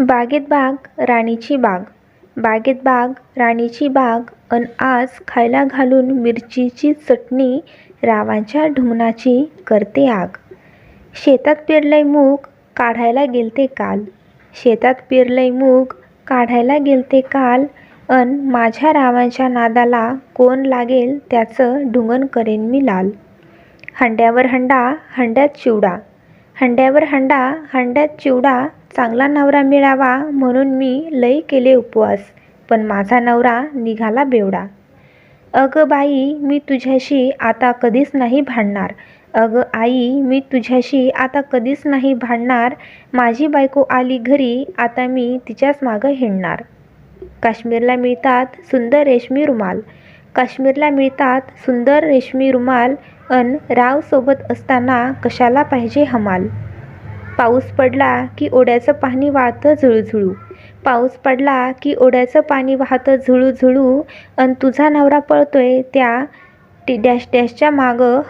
बागेत बाग राणीची बाग. बागेत बाग राणीची बाग अन आज खायला घालून मिरचीची चटणी रावांच्या ढुंगणाची करते आग. शेतात पेरलंय मूग काढायला गेलते काल. शेतात पेरलंय मूग काढायला गेलते काल. अन माझ्या रावांच्या नादाला कोण लागेल त्याचं ढुंगण करेन मी लाल. हंड्यावर हंडा हंड्यात चिवडा. हंड्यावर हंडा हंड्यात चिवडा चांगला नवरा मिळावा म्हणून मी लई केले उपवास पण माझा नवरा निघाला बेवडा. अगं बाई मी तुझ्याशी आता कधीच नाही भांडणार. अगं आई मी तुझ्याशी आता कधीच नाही भांडणार. माझी बायको आली घरी आता मी तिच्याच मागं हिंडणार. काश्मीरला मिळतात सुंदर रेशमी रुमाल. काश्मीरला मिळतात सुंदर रेशमी रुमाल अन राव सोबत असताना कशाला पाहिजे हमाल? पाऊस पडला की ओढ्याचं पाणी वाहतं झुळूझुळू. पाऊस पडला की ओढ्याचं पाणी वाहतं झुळूझुळू अन तुझा नवरा पळतोय त्या टी डॅश डॅशच्या मागं